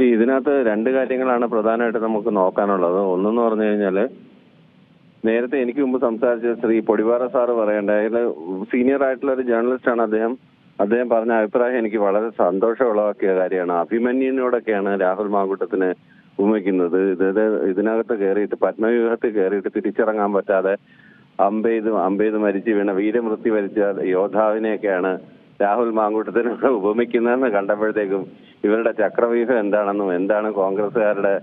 ഈ ഇതിനകത്ത് രണ്ട് കാര്യങ്ങളാണ് പ്രധാനമായിട്ട് നമുക്ക് നോക്കാനുള്ളത്. ഒന്നെന്ന് പറഞ്ഞു കഴിഞ്ഞാൽ നേരത്തെ എനിക്ക് മുമ്പ് സംസാരിച്ച ശ്രീ പൊടിവാറ സാറ് പറയണ്ട സീനിയർ ആയിട്ടുള്ള ഒരു ജേർണലിസ്റ്റ് ആണ് അദ്ദേഹം. അദ്ദേഹം പറഞ്ഞ അഭിപ്രായം എനിക്ക് വളരെ സന്തോഷം ഉളവാക്കിയ കാര്യമാണ്. അഭിമന്യുവിനോടൊക്കെയാണ് രാഹുൽ മാങ്കുട്ടത്തിന് ഉപമിക്കുന്നത്. ഇത് ഇതിനകത്ത് കയറിയിട്ട് പത്മവ്യൂഹത്തിൽ കയറിയിട്ട് തിരിച്ചിറങ്ങാൻ പറ്റാതെ അമ്പെയ്ത് അമ്പെയ്ത് മരിച്ചു വീണ വീരമൃത്യു വരിച്ച യോദ്ധാവിനെയൊക്കെയാണ് രാഹുൽ മാങ്കൂട്ടത്തിന് ഉപമിക്കുന്നതെന്ന് കണ്ടപ്പോഴത്തേക്കും ഇവരുടെ ചക്രവ്യൂഹം എന്താണെന്നും എന്താണ് കോൺഗ്രസ്സുകാരുടെ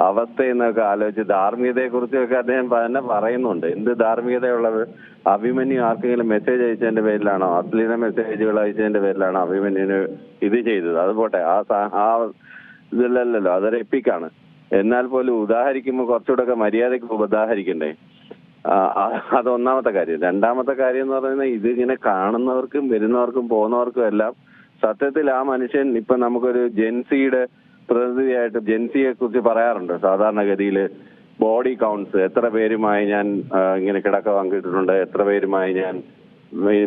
അവസ്ഥയെന്നൊക്കെ ആലോചിച്ച് ധാർമ്മികതയെ കുറിച്ചൊക്കെ അദ്ദേഹം തന്നെ പറയുന്നുണ്ട്. എന്ത് ധാർമ്മികതയുള്ളത്? അഭിമന്യു ആർക്കെങ്കിലും മെസ്സേജ് അയച്ചതിന്റെ പേരിലാണോ? അശ്ലീല മെസ്സേജുകൾ അയച്ചതിന്റെ പേരിലാണോ അഭിമന്യുവിന് ഇത് ചെയ്തത്? അതുപോട്ടെ ആ ആ ഇതിലല്ലല്ലോ. അതൊരു എപ്പിക്കാണ് എന്നാൽ പോലും ഉദാഹരിക്കുമ്പോൾ കുറച്ചുകൂടെ ഒക്കെ മര്യാദയ്ക്ക് ആ- അത് ഒന്നാമത്തെ കാര്യം. രണ്ടാമത്തെ കാര്യം എന്ന് പറയുന്നത് ഇത് ഇങ്ങനെ കാണുന്നവർക്കും വരുന്നവർക്കും പോകുന്നവർക്കും എല്ലാം സത്യത്തിൽ ആ മനുഷ്യൻ ഇപ്പൊ നമുക്കൊരു ജെൻസിയുടെ പ്രതിനിധിയായിട്ട് ജെൻസിയെ കുറിച്ച് പറയാറുണ്ട്. സാധാരണഗതിയിൽ ബോഡി കൗണ്ട്സ് എത്ര പേരുമായി ഞാൻ ഇങ്ങനെ കിടക്ക വാങ്ങിയിട്ടുണ്ട് എത്ര പേരുമായി ഞാൻ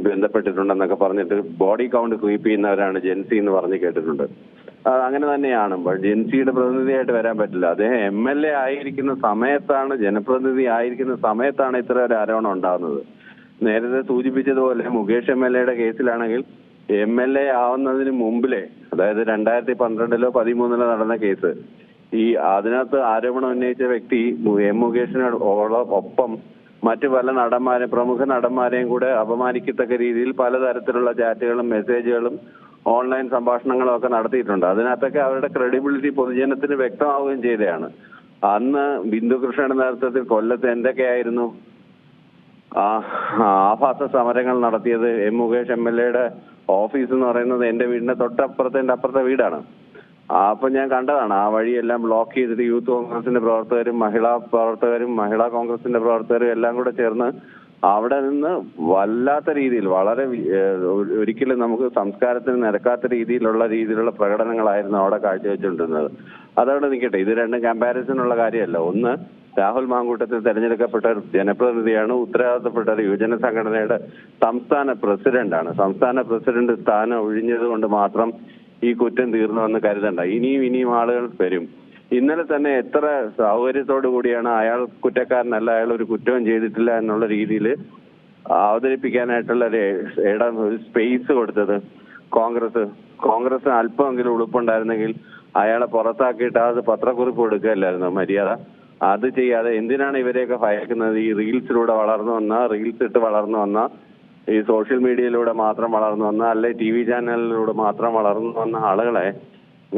ബന്ധപ്പെട്ടിട്ടുണ്ടെന്നൊക്കെ പറഞ്ഞിട്ട് ബോഡി കൗണ്ട് ക്രീപ്പ് ചെയ്യുന്നവരാണ് ജെൻസി എന്ന് പറഞ്ഞ് കേട്ടിട്ടുണ്ട്. അങ്ങനെ തന്നെയാണ്. ജെൻസിയുടെ പ്രതിനിധിയായിട്ട് വരാൻ പറ്റില്ല. അദ്ദേഹം എം എൽ എ ആയിരിക്കുന്ന സമയത്താണ് ജനപ്രതിനിധി ആയിരിക്കുന്ന സമയത്താണ് ഇത്ര ഒരു ആരോപണം ഉണ്ടാകുന്നത്. നേരത്തെ സൂചിപ്പിച്ചതുപോലെ മുകേഷ് എം എൽ എയുടെ കേസിലാണെങ്കിൽ എം എൽ എ ആവുന്നതിന് മുമ്പിലെ അതായത് രണ്ടായിരത്തി പന്ത്രണ്ടിലോ പതിമൂന്നിലോ നടന്ന കേസ് ഈ അതിനകത്ത് ആരോപണം ഉന്നയിച്ച വ്യക്തി എം മുകേഷിനോട് ഒപ്പം മറ്റു പല നടന്മാരെ പ്രമുഖ നടന്മാരെയും കൂടെ അപമാനിക്കത്തക്ക രീതിയിൽ പലതരത്തിലുള്ള ചാറ്റുകളും മെസ്സേജുകളും ഓൺലൈൻ സംഭാഷണങ്ങളും ഒക്കെ നടത്തിയിട്ടുണ്ട്. അതിനകത്തൊക്കെ അവരുടെ ക്രെഡിബിലിറ്റി പൊതുജനത്തിന് വ്യക്തമാവുകയും ചെയ്തതാണ്. അന്ന് ബിന്ദുകൃഷ്ണയുടെ നേതൃത്വത്തിൽ കൊല്ലത്ത് എന്തൊക്കെയായിരുന്നു? ആഭാസ സമരങ്ങൾ നടത്തിയത് എം മുകേഷ് എം എൽ എയുടെ ഓഫീസ് എന്ന് പറയുന്നത് എന്റെ വീടിന്റെ തൊട്ടപ്പുറത്തെ എന്റെ അപ്പുറത്തെ വീടാണ്. അപ്പൊ ഞാൻ കണ്ടതാണ്. ആ വഴിയെല്ലാം ബ്ലോക്ക് ചെയ്തിട്ട് യൂത്ത് കോൺഗ്രസിന്റെ പ്രവർത്തകരും മഹിളാ പ്രവർത്തകരും മഹിളാ കോൺഗ്രസിന്റെ പ്രവർത്തകരും എല്ലാം കൂടെ ചേർന്ന് അവിടെ നിന്ന് വല്ലാത്ത രീതിയിൽ വളരെ ഒരിക്കലും നമുക്ക് സംസ്കാരത്തിന് നിരക്കാത്ത രീതിയിലുള്ള രീതിയിലുള്ള പ്രകടനങ്ങളായിരുന്നു അവിടെ കാഴ്ചവെച്ചുകൊണ്ടിരുന്നത്. അതവിടെ നിൽക്കട്ടെ ഇത് രണ്ടും കമ്പാരിസൺ ഉള്ള കാര്യമല്ല. ഒന്ന് രാഹുൽ മാങ്കൂട്ടത്തിൽ തെരഞ്ഞെടുക്കപ്പെട്ട ഒരു ജനപ്രതിനിധിയാണ് ഉത്തരവാദിത്തപ്പെട്ട ഒരു യുവജന സംഘടനയുടെ സംസ്ഥാന പ്രസിഡന്റാണ്. സംസ്ഥാന പ്രസിഡന്റ് സ്ഥാനം ഒഴിഞ്ഞത് കൊണ്ട് മാത്രം ഈ കുറ്റം തീർന്നുവെന്ന് കരുതണ്ട. ഇനിയും ഇനിയും ആളുകൾ വരും. ഇന്നലെ തന്നെ എത്ര സൗകര്യത്തോടു കൂടിയാണ് അയാൾ കുറ്റക്കാരനല്ല അയാൾ ഒരു കുറ്റവും ചെയ്തിട്ടില്ല എന്നുള്ള രീതിയിൽ അവതരിപ്പിക്കാനായിട്ടുള്ള ഒരു ഇടം ഒരു സ്പേസ് കൊടുത്തത് കോൺഗ്രസ്. കോൺഗ്രസ് അല്പമെങ്കിലും ഉളുപ്പുണ്ടായിരുന്നെങ്കിൽ അയാളെ പുറത്താക്കിയിട്ട് അത് പത്രക്കുറിപ്പ് കൊടുക്കുകയല്ലായിരുന്നു മര്യാദ? അത് ചെയ്യാതെ എന്തിനാണ് ഇവരെയൊക്കെ ഭയക്കുന്നത്? ഈ റീൽസിലൂടെ വളർന്നു വന്ന റീൽസ് ഇട്ട് വളർന്നു വന്ന ഈ സോഷ്യൽ മീഡിയയിലൂടെ മാത്രം വളർന്നു വന്ന അല്ലെ ടി വി ചാനലിലൂടെ മാത്രം വളർന്നു വന്ന ആളുകളെ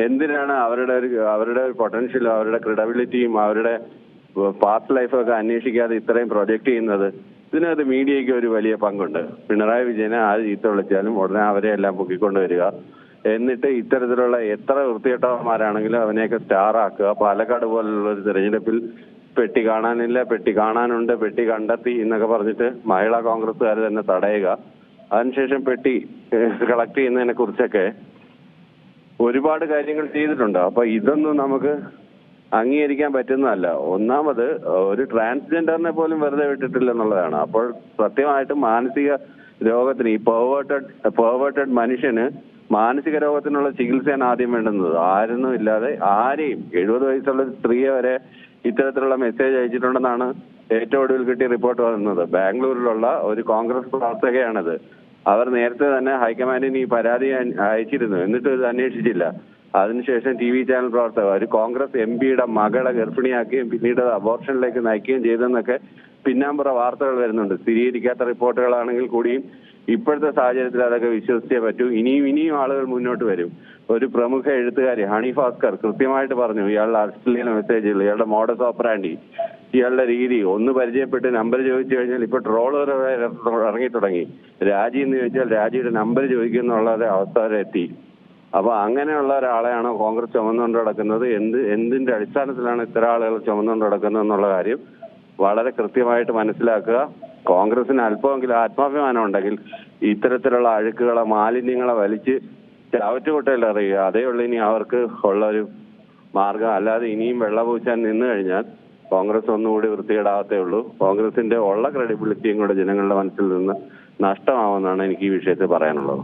എന്തിനാണ് അവരുടെ ഒരു അവരുടെ ഒരു പൊട്ടൻഷ്യലും അവരുടെ ക്രെഡബിലിറ്റിയും അവരുടെ പാസ്റ്റ് ഒക്കെ അന്വേഷിക്കാതെ ഇത്രയും പ്രൊജക്ട് ചെയ്യുന്നത്? ഇതിനകത്ത് മീഡിയയ്ക്ക് ഒരു വലിയ പങ്കുണ്ട്. പിണറായി വിജയനെ ആര് ചീത്ത വിളിച്ചാലും ഉടനെ അവരെ എല്ലാം പൊക്കിക്കൊണ്ട് വരിക. എന്നിട്ട് ഇത്തരത്തിലുള്ള എത്ര വൃത്തികെട്ടവന്മാരാണെങ്കിലും അവനെയൊക്കെ സ്റ്റാറാക്കുക പാലക്കാട് പോലുള്ള ഒരു തെരഞ്ഞെടുപ്പിൽ പെട്ടി കാണാനില്ല പെട്ടി കാണാനുണ്ട് പെട്ടി കണ്ടെത്തി എന്നൊക്കെ പറഞ്ഞിട്ട് മഹിളാ കോൺഗ്രസ്സുകാർ തന്നെ തടയുക. അതിനുശേഷം പെട്ടി കളക്ട് ചെയ്യുന്നതിനെ കുറിച്ചൊക്കെ ഒരുപാട് കാര്യങ്ങൾ ചെയ്തിട്ടുണ്ട്. അപ്പൊ ഇതൊന്നും നമുക്ക് അംഗീകരിക്കാൻ പറ്റുന്നതല്ല. ഒന്നാമത് ഒരു ട്രാൻസ്ജെൻഡറിനെ പോലും വെറുതെ വിട്ടിട്ടില്ല എന്നുള്ളതാണ് അപ്പോൾ സത്യമായിട്ടും മാനസിക രോഗത്തിന് ഈ പെർവേർട്ടഡ് പെർവേർട്ടഡ് മനുഷ്യന് മാനസിക രോഗത്തിനുള്ള ചികിത്സയാണ് ആദ്യം വേണ്ടുന്നത്. ആരൊന്നും ഇല്ലാതെ ആരെയും എഴുപത് വയസ്സുള്ള സ്ത്രീയെ വരെ ഇത്തരത്തിലുള്ള മെസ്സേജ് അയച്ചിട്ടുണ്ടെന്നാണ് ഏറ്റവും ഒടുവിൽ കിട്ടിയ റിപ്പോർട്ട് വന്നത്. ബാംഗ്ലൂരിലുള്ള ഒരു കോൺഗ്രസ് പ്രവർത്തകയാണത്. അവർ നേരത്തെ തന്നെ ഹൈക്കമാൻഡിന് ഈ പരാതി അയച്ചിരുന്നു. എന്നിട്ട് ഇത് അന്വേഷിച്ചില്ല. അതിനുശേഷം ടി വി ചാനൽ പ്രവർത്തകർ ഒരു കോൺഗ്രസ് എം പിയുടെ മകളെ ഗർഭിണിയാക്കുകയും പിന്നീട് അബോർഷനിലേക്ക് നയിക്കുകയും ചെയ്തെന്നൊക്കെ പിന്നാമ്പുറ വാർത്തകൾ വരുന്നുണ്ട്. സ്ഥിരീകരിക്കാത്ത റിപ്പോർട്ടുകളാണെങ്കിൽ കൂടിയും ഇപ്പോഴത്തെ സാഹചര്യത്തിൽ അതൊക്കെ വിശ്വസിച്ചേ പറ്റൂ. ഇനിയും ഇനിയും ആളുകൾ മുന്നോട്ട് വരും. ഒരു പ്രമുഖ എഴുത്തുകാരി ഹണി ഭാസ്കർ കൃത്യമായിട്ട് പറഞ്ഞു ഇയാളുടെ അശ്ലീല മെസ്സേജുകൾ ഇയാളുടെ മോഡസ് ഓപ്പറാൻഡി ഇയാളുടെ രീതി ഒന്ന് പരിചയപ്പെട്ട് നമ്പർ ചോദിച്ചു കഴിഞ്ഞാൽ ഇപ്പൊ ട്രോളർ ഇറങ്ങി തുടങ്ങി രാജി എന്ന് ചോദിച്ചാൽ രാജിയുടെ നമ്പർ ചോദിക്കുന്നുള്ള അവസ്ഥ വരെ എത്തി. അപ്പൊ അങ്ങനെയുള്ള ഒരാളെയാണ് കോൺഗ്രസ് ചുമന്നുകൊണ്ട് നടക്കുന്നത്. എന്ത് എന്തിന്റെ അടിസ്ഥാനത്തിലാണ് ഇത്ര ആളുകൾ ചുമന്നുകൊണ്ട് നടക്കുന്നത് എന്നുള്ള കാര്യം വളരെ കൃത്യമായിട്ട് മനസ്സിലാക്കുക. കോൺഗ്രസിന് അല്പമെങ്കിലും ആത്മാഭിമാനം ഉണ്ടെങ്കിൽ ഇത്തരത്തിലുള്ള അഴുക്കുകളെ മാലിന്യങ്ങളെ വലിച്ച് ചവറ്റുകൊട്ടയിൽ അറിയുക അതേ ഉള്ളൂ ഇനി അവർക്ക് ഉള്ള ഒരു മാർഗം. അല്ലാതെ ഇനിയും വെള്ളപൂച്ചാൻ നിന്ന് കഴിഞ്ഞാൽ കോൺഗ്രസ് ഒന്നുകൂടി വൃത്തികേടാകത്തേ ഉള്ളൂ. കോൺഗ്രസിന്റെ ഉള്ള ക്രെഡിബിലിറ്റിയും കൂടെ ജനങ്ങളുടെ മനസ്സിൽ നിന്ന് നഷ്ടമാവുമെന്നാണ് എനിക്ക് ഈ വിഷയത്തിൽ പറയാനുള്ളത്.